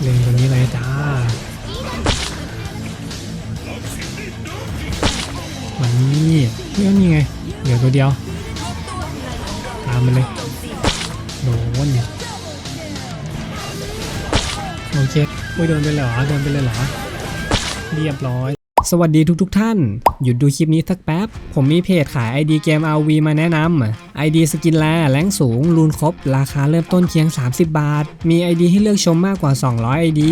เล็งตัวนี้เลยจ้า มันนี่เพื่อนนี่ไง เดี๋ยวตัวเดียว ตามไปเลย โดนโอเค อุ้ยโดนไปเลยเหรอ โดนไปเลยเหรอ เรียบร้อย สวัสดีทุกๆทท่าน หยุดดูคลิปนี้สักแป๊บ ผมมีเพจขาย ID เกม RV มาแนะนำ ID สกินแลแรงสูง รูนครบ ราคาเริ่มต้นเพียง 30 บาท มี ID ให้เลือกชมมากกว่า 200 ID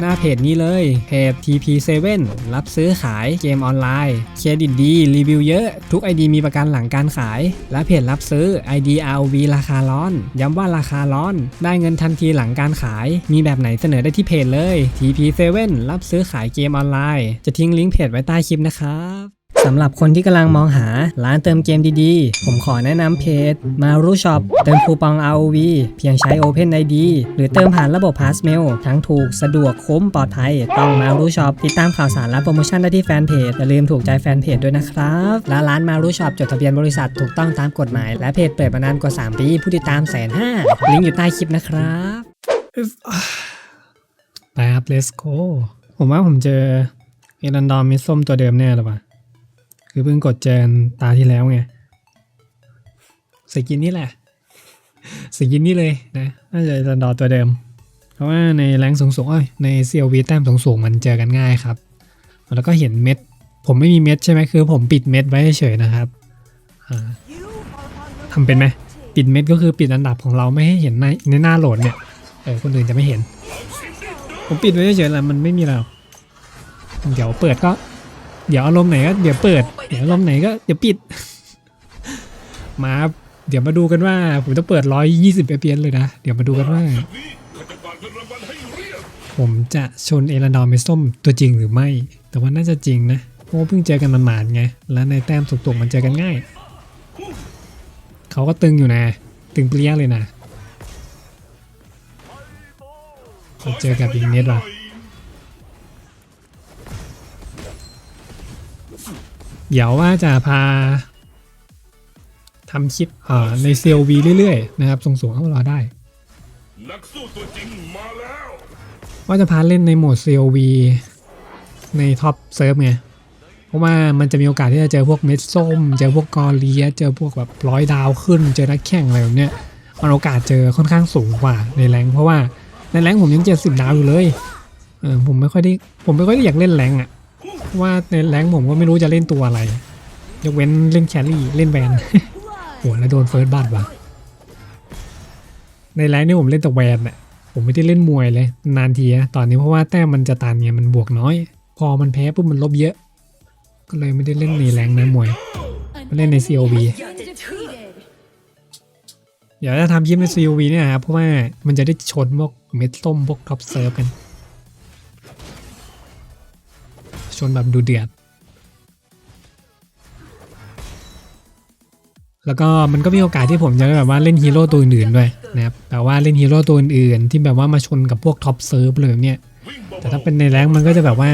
หน้าเพจนี้เลย เพจ TP7 รับซื้อขายเกมออนไลน์ เครดิตดี รีวิวเยอะ ทุก ID มีประกันหลังการขาย และเพจรับซื้อ ID ROV ราคาร้อน ย้ำว่าราคาร้อน ได้เงินทันทีหลังการขาย มีแบบไหนเสนอได้ที่เพจเลย TP7 รับซื้อขายเกมออนไลน์ จะทิ้งลิงก์เพจไว้ใต้คลิปนะครับ สำหรับคนที่กำลังมองหาร้านเติมเกมดีๆ ผมขอแนะนำเพจมารูช็อปเติมคูปอง ROV เพียงใช้ Open ID หรือเติมผ่านระบบ Passmail ทั้งถูกสะดวกคุ้มปลอดภัย ต้องมารูช็อปติดตามข่าวสารและโปรโมชั่นได้ที่แฟนเพจอย่าลืมถูกใจแฟนเพจด้วยนะครับ และร้านมารูช็อปจดทะเบียนบริษัทถูกต้องตามกฎหมาย และเพจเปิดมานานกว่า 3 ปี ผู้ติดตามแสนห้าลิงก์อยู่ใต้คลิปนะครับไปครับ let's go ผมว่าผมเจอเอรันดอมมิส้มตัวเดิมแน่หรือเปล่า คือเพิ่งกดเจนตาที่แล้วไงสกินนี่แหละสกินนี่เลยนะน่าจะรันดอตัวเดิม เพราะว่าในแรงสูงๆเอ้ยใน CLV แต้มสูงๆมันเจอกันง่ายครับ แล้วก็เห็นเม็ด ผมไม่มีเม็ดใช่ไหมคือผมปิดเม็ดไว้เฉยนะครับอ่าทำเป็นไหมปิดเม็ดก็คือปิดอันดับของเราไม่ให้เห็นในในหน้าโหลดเนี่ยเออคนอื่นจะไม่เห็น ผมปิดไว้เฉยๆแหละมันไม่มีแล้วเดี๋ยวเปิดก็ เดี๋ยวอารมณ์ไหนก็เดี๋ยวเปิด เดี๋ยวอารมณ์ไหนก็เดี๋ยวปิด มาเดี๋ยวมาดูกันว่า ผมจะเปิด 120 fps เลยนะ เดี๋ยวมาดูกันว่า ผมจะชนเอรันดอร์เมส้มตัวจริงหรือไม่ แต่ว่าน่าจะจริงนะ เพราะว่าเพิ่งเจอกันมันหมาดๆไง แล้วในแต้มสุกๆมันเจอกันง่าย เขาก็ตึงอยู่นะ ตึงเปรี้ยเลยนะเราเจอกับอีกเน็ตว่ะ เดี๋ยวว่าจะพาทำคลิปอ่าใน CLV เรื่อยๆนะครับส่งสูงเข้ารอได้นักสู้ตัวจริงมาแล้วว่าจะพาเล่นในโหมด CLV ในท็อปเซิร์ฟไง เพราะว่ามันจะมีโอกาสที่จะเจอพวกเม็ดส้ม เจอพวกกอเลีย เจอพวกแบบร้อยดาวขึ้น เจอนักแข่งอะไรแบบเนี้ย มันโอกาสเจอค่อนข้างสูงกว่าในแรงเพราะว่าในแรงผมยังเจ็ดสิบดาวอยู่เลย เออผมไม่ค่อยได้ผมไม่ค่อยได้อยากเล่นแรงอะเพราะ ว่าในแรงผมก็ไม่รู้จะเล่นตัวอะไร ยกเว้นเล่นแครี่เล่นแวนโหแล้วโดนเฟิร์สบัตว่ะในแรงค์นี่ผมเล่นแต่แวนน่ะผมไม่ได้เล่นมวยเลย นานทีนะตอนนี้เพราะว่าแต้มมันจะตันเนี่ยมันบวกน้อย พอมันแพ้ปุ๊บมันลบเยอะ ก็เลยไม่ได้เล่นในแรงนะมวยมาเล่นใน COV เดี๋ยวจะทำคลิปใน COV เนี่ยครับเพราะว่ามันจะได้ชนพวกเม็ดส้มพวกท็อปเซิร์ฟกัน ชนแบบดูเดือด แล้วก็มันก็มีโอกาสที่ผมจะแบบว่าเล่นฮีโร่ตัวอื่นๆด้วยนะครับแบบว่าเล่นฮีโร่ตัวอื่นๆที่แบบว่ามาชนกับพวกท็อปเซิร์ฟเลยแบบเนี่ยแต่ถ้าเป็นในแรงมันก็จะแบบว่า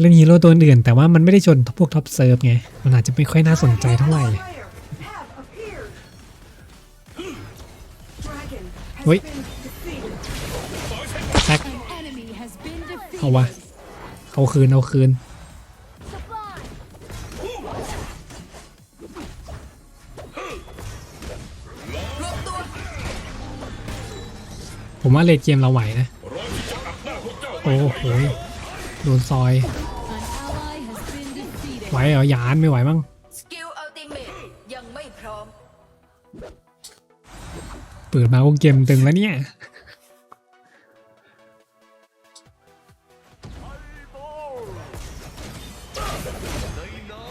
เล่นฮีโร่ตัวอื่นแต่ว่ามันไม่ได้ชนพวกท็อปเซิร์ฟไง มันอาจจะไม่ค่อยน่าสนใจเท่าไหร่เฮ้ยแท็กเอาวะ เอาคืนเอาคืน ผมว่าเลดเกมเราไหวนะร้อนที่จะอัดหน้าพวกเจ้าโอ้โหโดนซอย ไหวเหรอยานไม่ไหวมั้งสกิลอัลติเมทยังไม่พร้อมเปิดมาก็เกมตึงแล้วเนี่ย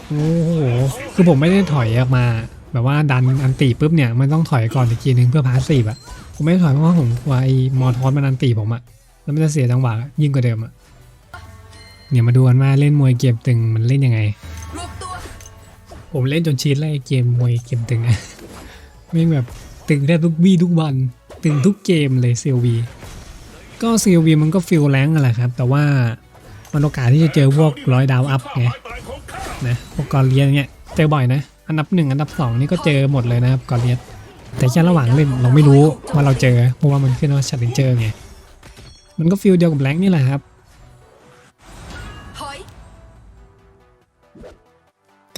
โอ้โหคือผมไม่ได้ถอยออกมา แบบว่าดันอันตีปุ๊บเนี่ยมันต้องถอยก่อนอีกทีนึงเพื่อพาสซีฟอะผมไม่ได้ถอยเพราะว่าผมกลัวไอ้มอทอสมันอันตีผมอะแล้วมันจะเสียจังหวะยิ่งกว่าเดิมอะเนี่ยมาดูกันว่าเล่นมวยเกมตึงมันเล่นยังไง ผมเล่นจนชีตแล้วไอ้เกมมวยเกมตึงอะไม่งแบบตึงได้ทุกวี่ทุกวัน ตึงทุกเกมเลย CLV ก็ CLV มันก็ฟิลแรงกันแหละครับ แต่ว่ามันโอกาสที่จะเจอพวกร้อยดาวอัพไง นะพวกกอเลียนเนี่ยเจอบ่อยนะ อันดับหนึ่งอันดับสองนี่ก็เจอหมดเลยนะครับกอเลียนแต่แค่ระหว่างเล่นเราไม่รู้ว่าเราเจอเพราะว่ามันขึ้นว่าชัดเจอไงมันก็ฟิลเดียวกับแรงค์นี่แหละครับถอย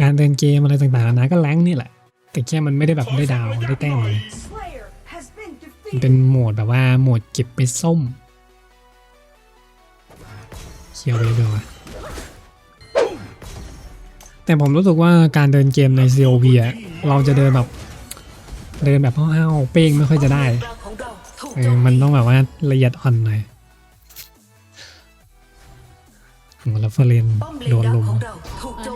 การเดินเกมอะไรต่างๆนานาก็แรงค์นี่แหละ แต่แค่มันไม่ได้แบบได้ดาวได้แต้มเลย Slayer has been มัน defeated. เป็นโหมดแบบว่าโหมดเก็บไปส้มเคียวไปเลยวะ แต่ผมรู้สึกว่าการเดินเกมใน COV อะเราจะเดินแบบ เดินแบบห้าวๆเป้งไม่ค่อยจะได้เออมันต้องแบบว่าละเอียดอ่อนหน่อยโหแล้วเฟรนโดนลุมของเราถูกโ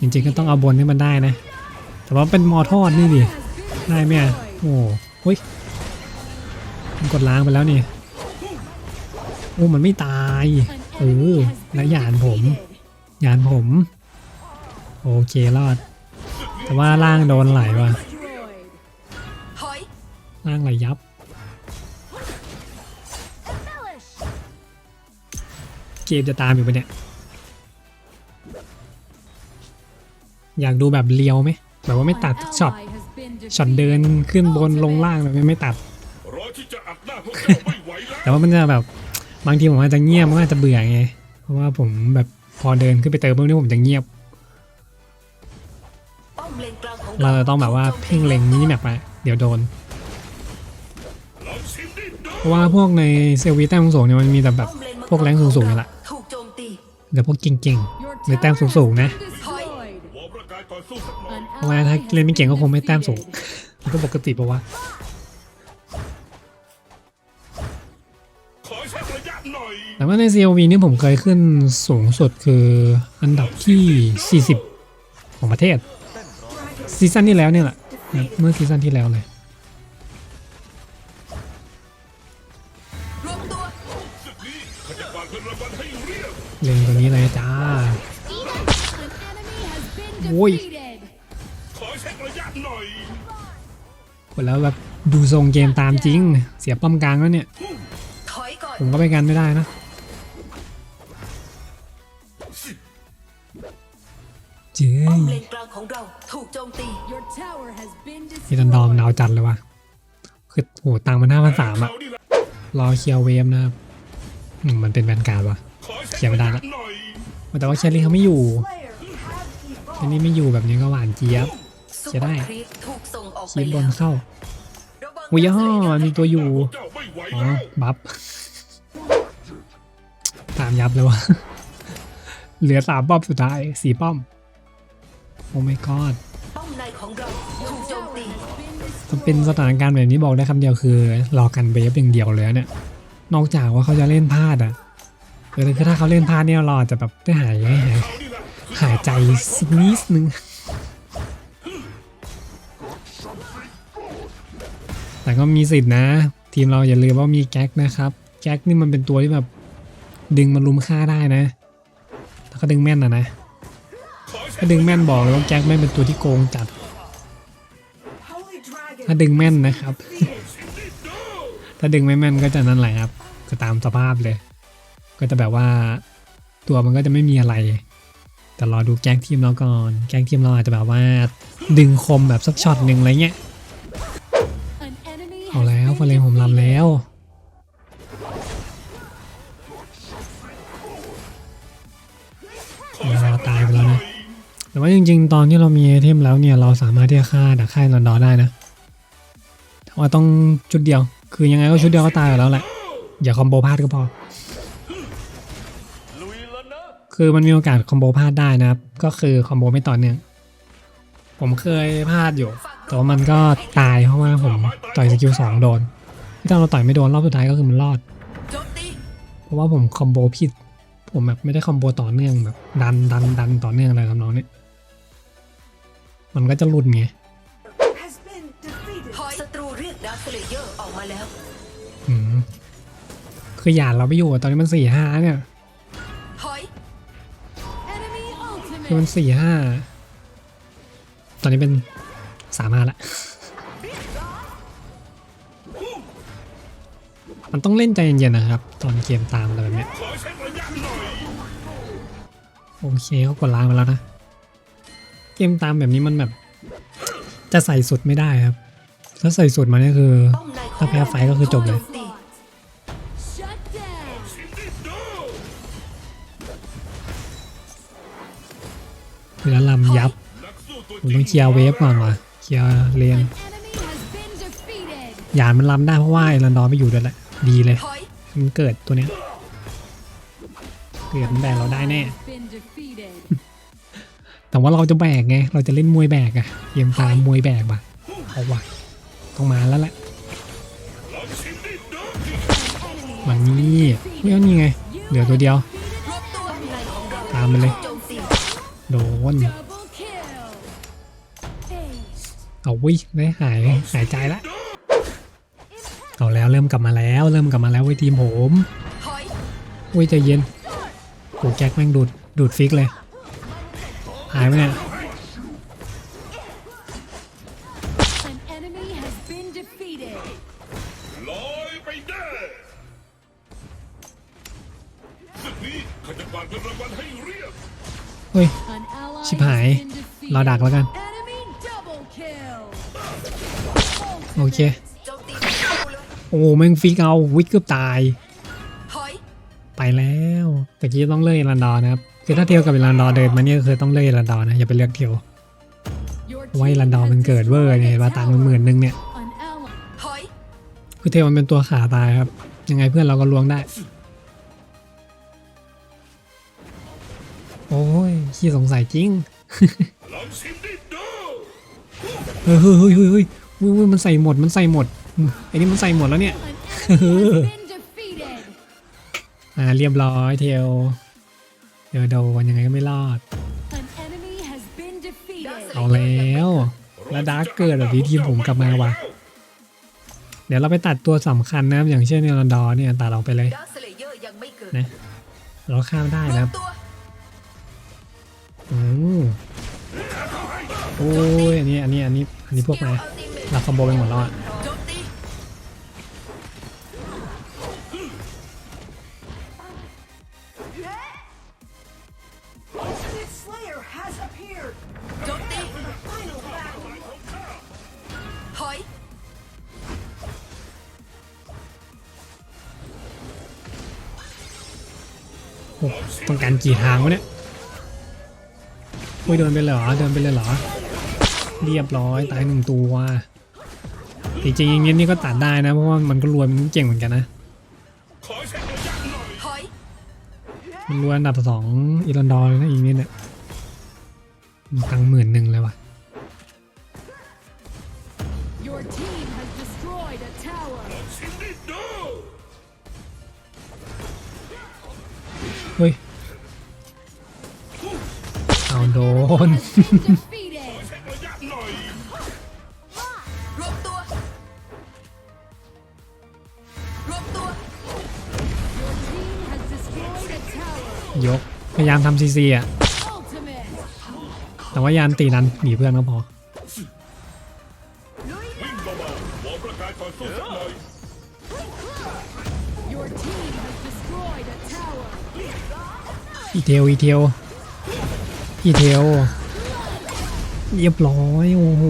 จริงๆก็ต้องเอาบนให้มันได้นะ แต่ว่าเป็นมอทอดนี่ดิได้ไหมอะโอ้โหเฮ้ยมันกดล้างไปแล้วนี่โอ้มันไม่ตายเออแล้ว been หยานผม ยานผม โอเครอด แต่ว่าล่างโดนไหลว่ะล่างไหลยับ เกมจะตามอยู่ปะเนี่ย อยากดูแบบเลียวไหมแบบว่าไม่ตัดช็อตช็อตเดินขึ้นบนลงล่างแบบไม่ไม่ตัด แต่ว่ามันจะแบบบางทีผมอาจจะเงียบมันอาจจะเบื่อไง เพราะว่าผมแบบพอเดินขึ้นไปเติมปุ๊บนี่ผมจะเงียบ เลนกลางของเราจะต้องแบบว่าเพ่งเล็งมินี้แบบไปเดี๋ยวโดน เพราะว่าพวกในเซลวีแต้มสูงเนี่ยมันมีแต่แบบพวกแรงสูงๆนี่แหละเดี๋ยวพวกเก่ง Your ๆในแต้มสูงๆนะว่างกายก่อนสู้สักหน่อย An เพราะว่าถ้าเล่นไม่เก่งก็คงไม่แต้มสูงมันก็ปกติปะวะขอเช็คระยะหน่อยแต่ว่าใน CLV นี่ผมเคยขึ้นสูงสุดคืออันดับที่ 40 ของประเทศ ซีซั่นที่แล้วเนี่ยแหละเมื่อซีซั่นที่แล้วเลยรวมตัวศึกนี้ข้าจะฝากเงินรางวัลให้เรียบเล็งตัวนี้เลยจ้า An enemy has been Oi. defeated. ขอเช็คระยะหน่อยกดแล้วแบบดูทรงเกมตามจริง เสียป้อมกลางแล้วเนี่ยถอยก่อนผมก็ไปกันไม่ได้นะ ของเราถูกโจมตี Your tower has been พี่ดันดอม destroyed. ดาวจัดเลยว่ะคือโหตังค์มันห้าพันสามอะเขนี่แหละรอเคลียร์เวฟนะครับอืมมันเป็นแวนการ์ดว่ะขอเช็คเขียนไม่ได้ระละยะหน่อยแต่ว่าเชลลี่เขาไม่อยู่ Slayer has อัน evolved. นี้ไม่อยู่แบบนี้ก็หวานเจี๊ยบ ซุปจะเปอได้ ร์ครีปถูกส่งออกไปคีบบแล้นวเข้าระวังอุ้ยย่อมีตัวอยู่เจ้าไม่ไหวอ๋อแล้วบัฟ ตามยับเลยวะ เหลือสามป้อมสุดท้ายสี่ป้อม โอ้ my god ป้อมในของเราถูกโจมตีถ้าเป็นสถานการณ์แบบนี้บอกได้คำเดียวคือรอกันเบฟอย่างเดียวเลยเนี่ยนอกจากว่าเขาจะเล่นพลาดอะเออคือถ้าเขาเล่นพลาดเนี่ยเราอาจจะแบบได้หายหายเขานี่แหายใจสักนิดนึงแต่ก็มีสิทธินะ ทีมเราอย่าลืมว่ามีแก๊กนะครับ แก๊กนี่มันเป็นตัวที่แบบ ดึงมันลุมฆ่าได้นะ ถ้าเขาดึงแม่นนะนะ ถ้าดึงแม่นบอกเลยว่าแก๊กไม่งเป็นตัวที่โกงจัด ถ้าดึงแม่นนะครับ ถ้าดึงไม่แม่นก็จะนั่นแหละครับ ก็ตามสภาพเลย ก็จะแบบว่าตัวมันก็จะไม่มีอะไร แต่รอดูแก๊งทีมเราก่อน แก๊งทีมเราอาจจะแบบว่า ดึงคมแบบสักช็อตหนึ่งอะไรเงี้ย เอาแล้วฟาเลนผมลำแล้วเวลาตายไปแล้วนะ แต่ว่าจริงๆ ตอนที่เรามีไอเทมแล้วเนี่ยเราสามารถที่จะฆ่าดักฆ่าลอนดอร์ได้นะแต่ว่าต้องชุดเดียว คือยังไงก็ชุดเดียวก็ตายอยู่แล้วแหละ อย่าคอมโบพลาดก็พอ คือมันมีโอกาสคอมโบพลาดได้นะครับ ก็คือคอมโบไม่ต่อเนื่องผมเคยพลาดอยู่ แต่ว่ามันก็ตายเพราะว่าผมต่อยสกิลสองโดน ที่ตอนเราต่อยไม่โดนรอบสุดท้ายก็คือมันรอด เพราะว่าผมคอมโบผิด ผมแบบไม่ได้คอมโบต่อเนื่องแบบดันดันดันต่อเนื่องอะไรทำนองนี้ มันก็จะหลุดไง has been defeated. ถอยศัตรูเรียกดาร์คเลเยอร์ออกมาแล้ว อืมคือหยาดเราไปอยู่อะตอนนี้มันสี่ห้าเนี่ยถอย enemy คือมัน ultimate. สี่ห้าตอนนี้เป็นสามห้าละมันต้องเล่นใจเย็นๆนะครับ ตอนเกมตามอะไรแบบเนี้ยขอเช็คระยะหน่อยโอเคเขากดล้างมาแล้วนะ เกมตามแบบนี้มันแบบ จะใส่สุดไม่ได้ครับ ถ้าใส่สูตรมาเนี่ยคือ ถ้าแพ้ไฟก็คือจบเลยถูกโจมตี Shut down. ชินดิโดเวลาลำยับนักสู้ตัวผมจริต้องเคลียร์เวฟก่อนว่ะเคลียร์เลนหยานมันลำได้เพราะว่าไอ้รันดอร์ไม่อยู่ด้วยแหละดีเลย มันเกิดตัวเนี้ยเกิดมันแบกเราได้แน่ แต่ว่าเราจะแบกไง เราจะเล่นมวยแบกอะเตรียมตามมวยแบกว่ะเอาว่ะต้องมาแล้วแหละมันนี่เฮ้ยเอานี่ไง เหลือตัวเดียว ตามมันเลย โดน เอาวิได้หายหายใจละเอาแล้วเริ่มกลับมาแล้วเริ่มกลับมาแล้วเว้ทีมผมถอยอุ้ยใจเย็นโอ้แจ็คแม่งดูดดูดฟิกเลย หายไปเนี่ย An enemy has been defeated. ลอยไปได้ศึกนี้ข้าจะกวาดเงินรางวัลให้เรียบเฮ้ย An ally ชิบหาย has been defeated. เราดักแล้วกัน Enemy double kill. โอเคโจมตีศัตรูเลยโอ้แม่งฟิกเอา วิกเกือบตายถอยไปแล้วตะกี้ต้องเลื่อยรันดอร์นะครับ คือถ้าเทียวกับรันดอร์เดินมาเนี่ยคือต้องเลื่อยรันดอนะอย่าไปเลือกเทียวไว้ team รันดอมันเกิดเวอร์เนี่ยมาตังค์มันหมื่นหนึงเนี่ยคือเทมันเป็นตัวขาตายครับ ยังไงเพื่อนเราก็ล้วงได้ โอ้ยขี้สงสัยจริงเฮ้ยเฮ้ยเฮ้ยเฮ้ยเฮ้ยมันใส่หมดมันใส่หมดไอ้นี่มันใส่หมดแล้วเนี่ยอ่าเรียบร้อยเทล เดี๋ยวโดนยังไงก็ไม่รอด เอาแล้ว แล้วดาร์กเกิดแบบนี้ทีมผมกลับมาว่ะ เดี๋ยวเราไปตัดตัวสำคัญนะครับอย่างเช่นเนรันดอร์เนี่ยตัดออกไปเลยดาร์คสเร์ยังไม่เกิดนะเราข้ามได้นะครับตัวโอ้โอ้ยอันนี้อันนี้อันนี้อันนี้พวกไหนเมทหลับคอมโบไปหมดแล้วอะ ต้องการกี่ทางวะเนี่ยโอ้ยเดินไปเลยเหรอเดินไปเลยเหรอ เรียบร้อยตายหนึ่งตัวจริงๆอย่างนี้นี่ก็ตัดได้นะเพราะว่ามันก็รวยมันเก่งเหมือนกันนะขอเช็คระยะหน่อยถอยมันรวยอันดับสองอีรันดอร์เลยนะอีกนิดเนี่ยมีตังค์หมื่นหนึ่งเลยว่ะ Your team has destroyed a tower. ชินดิโดเฮ้ยเอา โดน Defeated. เช็คระยะหน่อยรวบตัว รวบตัว Your team has destroyed a tower. ยก พยายามทำซีซีอะ Ultimate. แต่ว่ายานตีดันหนีเพื่อนก็พอวิ่งเบาๆวอร์มร่างกายก่อนสู้สักหน่อย Your team has destroyed a tower. อีเทลอีเทล อีเทลเรียบร้อยโอ้โห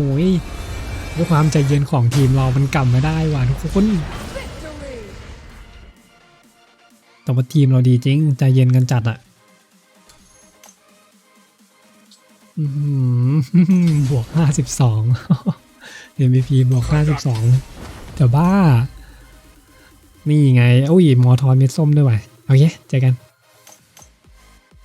ด้วยความใจเย็นของทีมเรา มันกลับมาได้ว่ะทุกคนแต่ว่าทีมเราดีจริง ใจเย็นกันจัดอะบวกห้าสิบสอง MVP บวกห้าสิบสองจะบ้า นี่ไงโอ้ยมอทอนเม็ดส้มด้วยว่ะโอเคเจอกัน